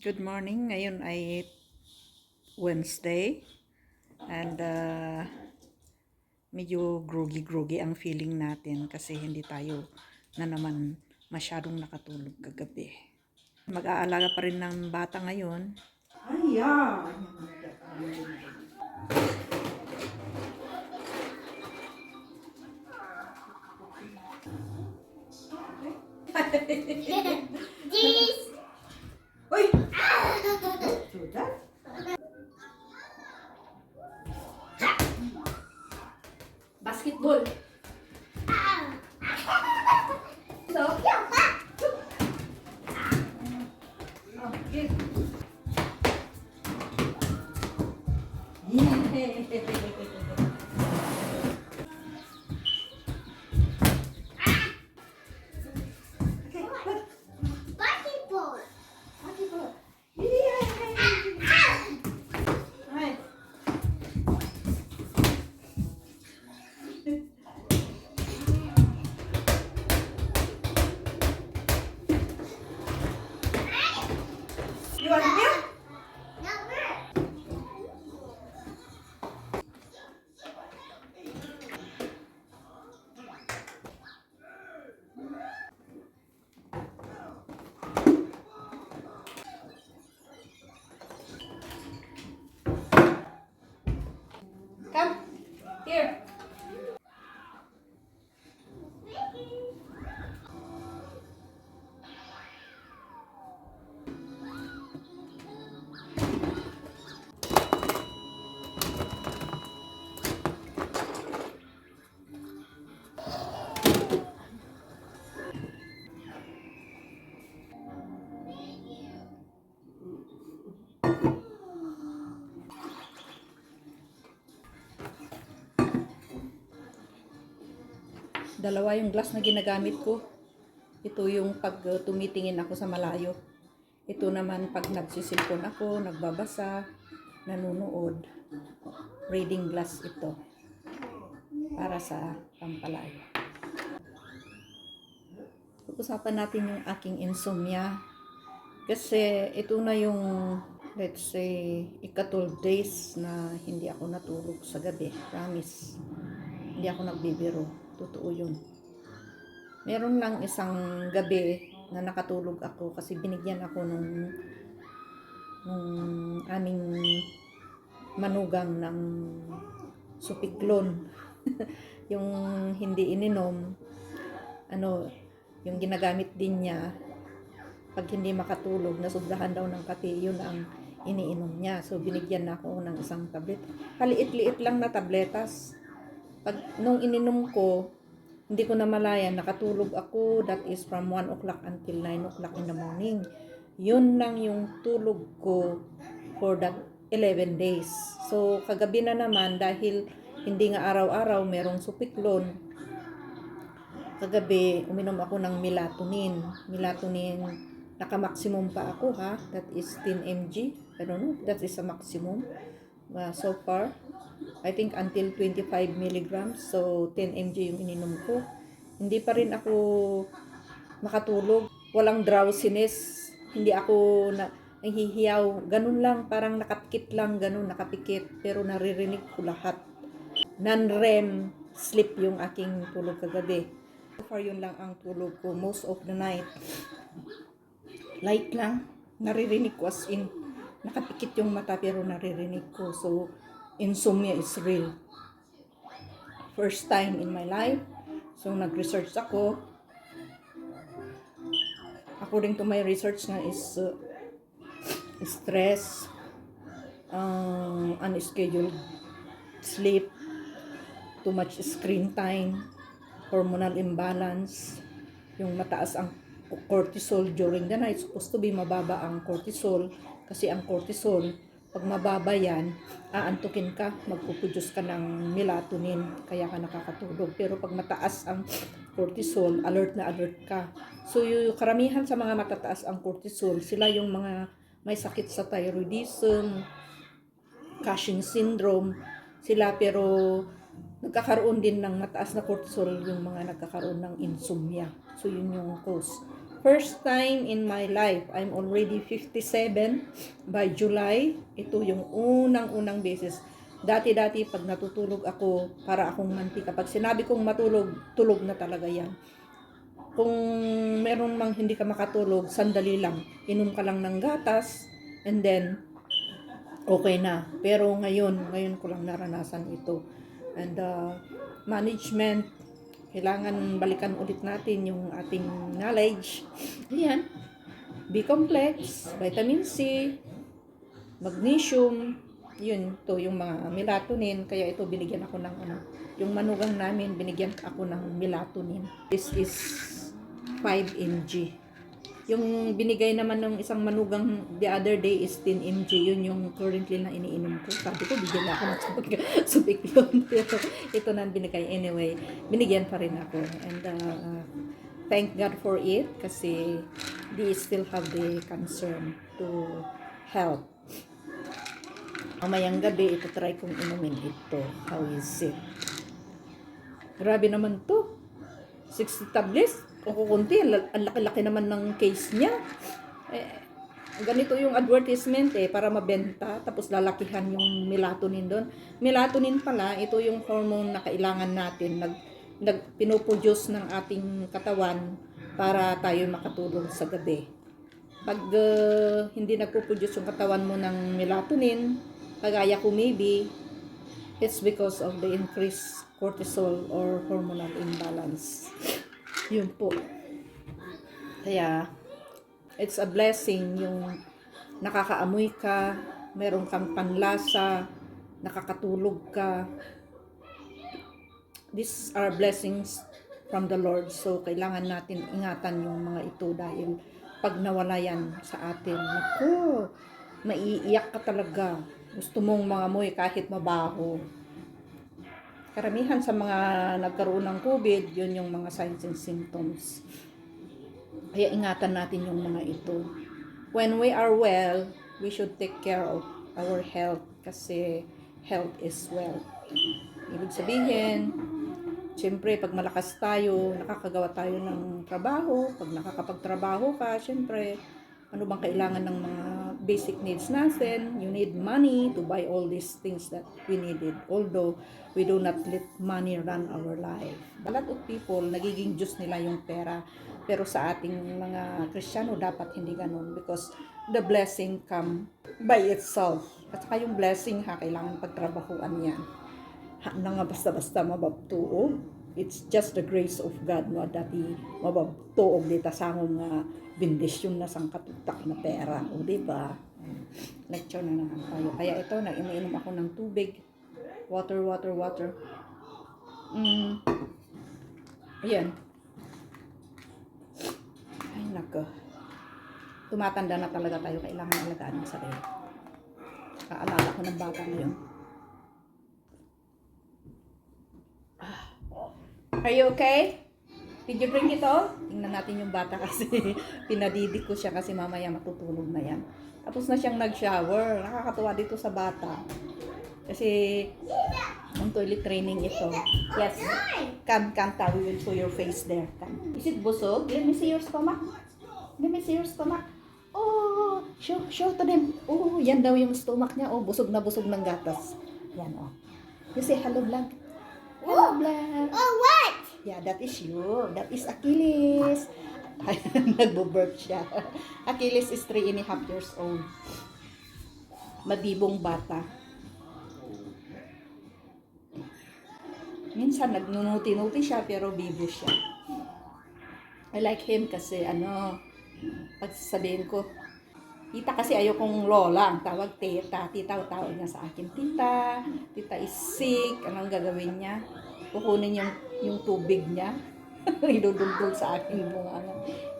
Good morning. Ngayon ay Wednesday. And uh, medyo groggy-groggy ang feeling natin kasi hindi tayo na naman masyadong nakatulog kagabi. Mag-aalaga pa rin ng bata ngayon. Ay, yeah. Dalawa yung glass na ginagamit ko. Ito yung pag uh, tumitingin ako sa malayo. Ito naman pag nagsisilpon ako, nagbabasa, nanunood. Reading glass ito. Para sa pampalayo. Pag-usapan natin yung aking insomnia. Kasi ito na yung, let's say, ika-12 days na hindi ako natulog sa gabi. Promise. Hindi ako nagbibiro. Totoo yun. Meron lang isang gabi na nakatulog ako kasi binigyan ako nung nung aming manugang ng supiklon. yung hindi ininom, ano, yung ginagamit din niya pag hindi makatulog, nasubrahan daw ng kati, yun ang iniinom niya. So, binigyan na ako ng isang tablet. Kaliit-liit lang na tabletas. Pag, nung ininom ko, hindi ko na malaya, nakatulog ako, that is from 1 o'clock until 9 o'clock in the morning. Yun lang yung tulog ko for that 11 days. So, kagabi na naman, dahil hindi nga araw-araw, merong supiklon, kagabi, uminom ako ng melatonin. Melatonin, naka-maximum pa ako ha. That is 10 mg. I don't know, that is a maximum. Uh, so far, I think until 25 milligrams. So, 10 mg yung ininom ko. Hindi pa rin ako makatulog. Walang drowsiness. Hindi ako na, nahihiyaw. Ganun lang, parang nakapikit lang, ganun, nakapikit. Pero naririnig ko lahat. Non-REM sleep yung aking tulog kagabi. So far, yun lang ang tulog ko most of the night. Light lang. Naririnig ko as in. Nakapikit yung mata pero naririnig ko. So, insomnia is real. First time in my life. So, nag-research ako. According to my research nga is uh, stress, um, unscheduled sleep, too much screen time, hormonal imbalance, yung mataas ang cortisol during the night. Supposed to be mababa ang cortisol kasi ang cortisol, pag mababa yan, aantukin ka, magpuproduce ka ng melatonin, kaya ka nakakatulog. Pero pag mataas ang cortisol, alert na alert ka. So, yung karamihan sa mga matataas ang cortisol, sila yung mga may sakit sa thyroidism, Cushing syndrome, sila pero nagkakaroon din ng mataas na cortisol yung mga nagkakaroon ng insomnia. So, yun yung cause. First time in my life, I'm already 57 by July. Ito yung unang-unang beses. Dati-dati pag natutulog ako, para akong mantika. Pag sinabi kong matulog, tulog na talaga yan. Kung meron mang hindi ka makatulog, sandali lang. Inom ka lang ng gatas, and then, okay na. Pero ngayon, ngayon ko lang naranasan ito. And uh, management, kailangan balikan ulit natin yung ating knowledge. Ayan. B-complex, vitamin C, magnesium, yun, to yung mga melatonin. Kaya ito, binigyan ako ng ano, yung manugang namin, binigyan ako ng melatonin. This is 5 mg. Yung binigay naman ng isang manugang the other day is 10 mg. Yun yung currently na iniinom ko. Sabi ko, bigyan na ako ng subik, subik yun. Pero ito na binigay. Anyway, binigyan pa rin ako. And uh, thank God for it kasi they still have the concern to help. Mamayang gabi, ito try kong inumin ito. How is it? Grabe naman to. 60 tablets. Kukunti, ang laki-laki naman ng case niya. Eh, ganito yung advertisement eh, para mabenta, tapos lalakihan yung melatonin doon. Melatonin pala, ito yung hormone na kailangan natin, nag, nag pinoproduce ng ating katawan para tayo makatulog sa gabi. Pag uh, hindi nagpo-produce yung katawan mo ng melatonin, kagaya ko maybe, it's because of the increased cortisol or hormonal imbalance. Yun po. Kaya, it's a blessing yung nakakaamoy ka, meron kang panlasa, nakakatulog ka. These are blessings from the Lord. So, kailangan natin ingatan yung mga ito dahil pag nawala yan sa atin, naku, maiiyak ka talaga. Gusto mong mga amoy kahit mabaho. Karamihan sa mga nagkaroon ng COVID, yun yung mga signs and symptoms. Kaya ingatan natin yung mga ito. When we are well, we should take care of our health kasi health is wealth. Ibig sabihin, Siyempre, pag malakas tayo, nakakagawa tayo ng trabaho. Pag nakakapagtrabaho ka, siyempre, ano bang kailangan ng mga basic needs natin? You need money to buy all these things that we needed. Although, we do not let money run our life. A lot of people, nagiging Diyos nila yung pera. Pero sa ating mga Kristiyano, dapat hindi ganun. Because the blessing come by itself. At saka yung blessing ha, kailangan pagtrabahuan yan ha, na nga basta-basta mababtuo. It's just the grace of God no dati mababtuog dita sa akong nga bendisyon na sang katutak na pera o di ba? Lecture na naman tayo. Kaya ito nag-iniinom ako ng tubig. Water water water. Mm. ayan. Ay nako. Tumatanda na talaga tayo. Kailangan alagaan ng sarili. Kaalala ko ng bata ngayon Are you okay? Did you bring it all? Tingnan natin yung bata kasi pinadidik ko siya kasi mamaya matutulog na yan. Tapos na siyang nag-shower. Nakakatuwa dito sa bata. Kasi ang toilet training ito. Yes. Come, come, ta. We will show your face there. Come. Is it busog? Let me see your stomach. Let me see your stomach. Oh, show, show to them. Oh, yan daw yung stomach niya. Oh, busog na busog ng gatas. Yan, oh. You say hello, vlog. Hello, vlog. Oh, what? Yeah, that is you. That is Achilles. Nagbo-birth siya. Achilles is three and a half years old. Madibong bata. Minsan nagnunuti-nuti siya pero bibo siya. I like him kasi ano, pag sabihin ko, tita kasi ayokong lola, ang tawag tita. Tita tawag niya sa akin, tita, tita is sick, anong gagawin niya? Kukunin yung, yung tubig niya. Idudugtog sa akin mga ano.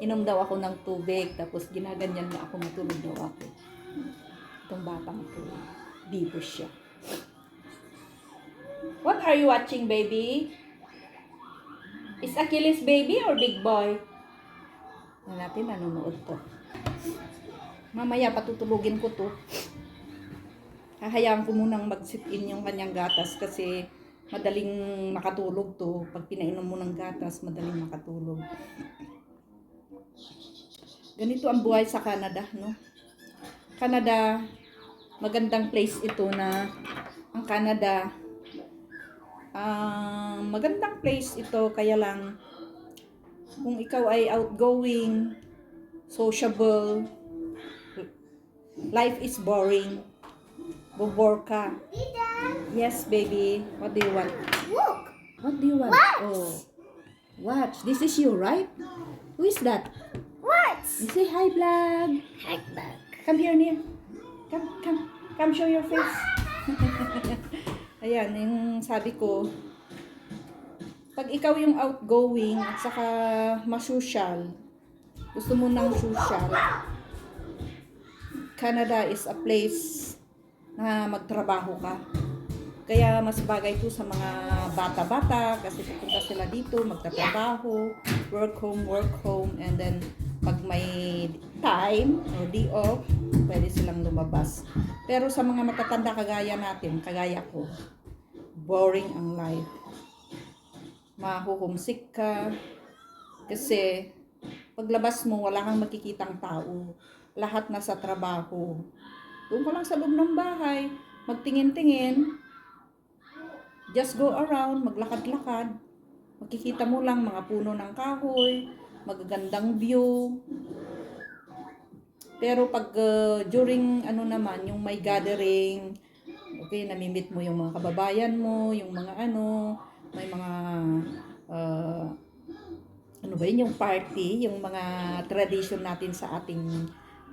Inom daw ako ng tubig, tapos ginaganyan na ako, matulog daw ako. Itong batang to, bibo siya. What are you watching, baby? Is Achilles baby or big boy? Natin, nanonood to. Mamaya patutulugin ko to. Hahayaan ko munang mag-sit-in yung kanyang gatas kasi madaling makatulog to. Pag pinainom mo ng gatas, madaling makatulog. ganito ang buhay sa Canada, no? Canada, magandang place ito na ang Canada, ah, magandang place ito, kaya lang, kung ikaw ay outgoing, sociable, life is boring, bobore ka. Yes, baby. What do you want? look. What do you want? Watch. Oh. Watch. This is you, right? Who is that? What? You say hi, vlog. Heck back. Come here, near. Come, come. Come show your face. Ayan, yung sabi ko, pag ikaw yung outgoing at saka masosyal, gusto mo ng social, Canada is a place na magtrabaho ka. Kaya mas bagay to sa mga bata-bata kasi pupunta sila dito, magtatrabaho, work home, work home, and then pag may time or day off, pwede silang lumabas. Pero sa mga matatanda kagaya natin, kagaya ko, boring ang life. Mahuhumsik ka kasi paglabas mo, wala kang makikitang tao. Lahat nasa trabaho. Doon ka lang sa loob ng bahay, magtingin-tingin, just go around, maglakad-lakad. Makikita mo lang mga puno ng kahoy, magagandang view. Pero pag uh, during ano naman, yung may gathering, okay, namimit mo yung mga kababayan mo, yung mga ano, may mga uh, ano ba yun, yung party, yung mga tradition natin sa ating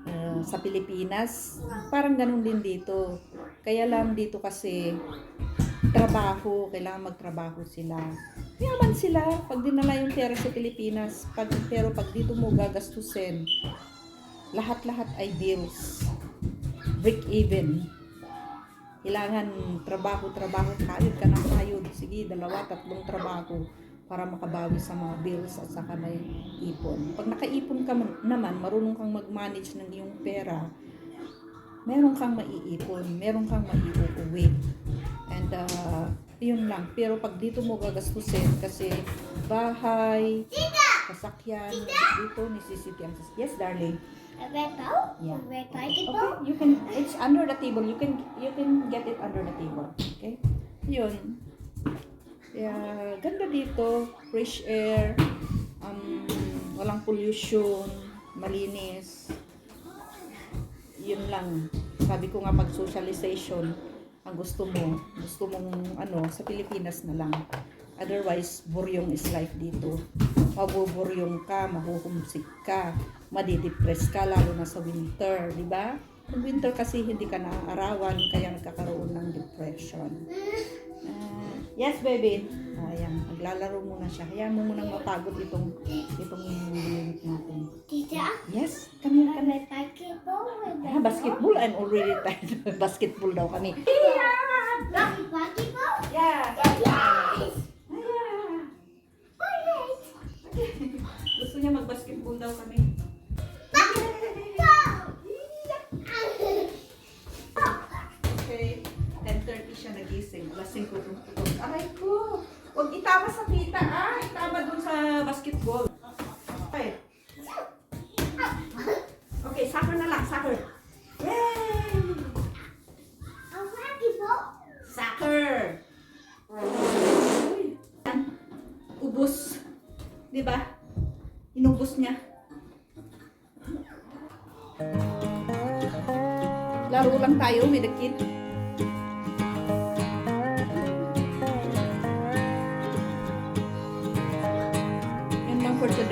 uh, sa Pilipinas. Parang ganun din dito. Kaya lang dito kasi trabaho, kailangan magtrabaho sila. Yaman sila pag dinala yung pera sa Pilipinas, pag, pero pag dito mo gagastusin, lahat-lahat ay bills. Break even. Kailangan trabaho, trabaho, kayod ka ng kayod. Sige, dalawa, tatlong trabaho para makabawi sa mga bills at saka may ipon. Pag nakaipon ka man- naman, marunong kang mag-manage ng iyong pera, meron kang maiipon, meron kang maiuuwi. And uh, yun lang. Pero pag dito mo gagastusin kasi bahay, sasakyan, dito sas- Yes, darling. A red ball? Yeah. Okay, you can it's under the table. You can you can get it under the table. Okay? Yun. Yeah, ganda dito, fresh air, um, walang pollution, malinis. Yun lang. Sabi ko nga pag socialization, ang gusto mo, gusto mong ano, sa Pilipinas na lang. Otherwise, buryong is life dito. Mabuburyong ka, mahuhumsik ka, madidepress ka, lalo na sa winter, di ba? Winter kasi hindi ka naaarawan, kaya nagkakaroon ng depression. Ah, yes, baby. Ayan, maglalaro muna siya. Hayaan mo munang mapagod itong itong unit natin. Yes, come here, a come here. red basketball? A red Ah, basketball, I'm already tired. basketball daw kami. Rocky party ball? Yeah. Yes! Alright. Gusto niya mag-basketball daw kami. Aray ko! Huwag itama sa tita, ah! Itama dun sa basketball.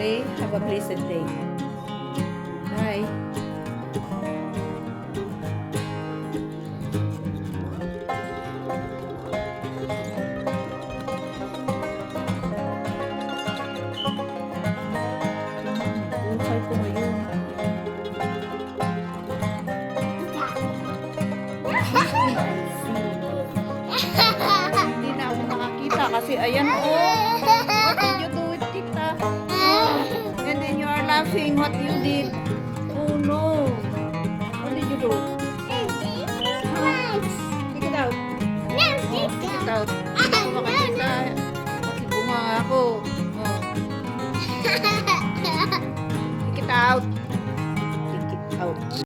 Today. Have a blessed day. Bye. Hindi na ako nakakita kasi ayan oh. What did you do laughing what you did.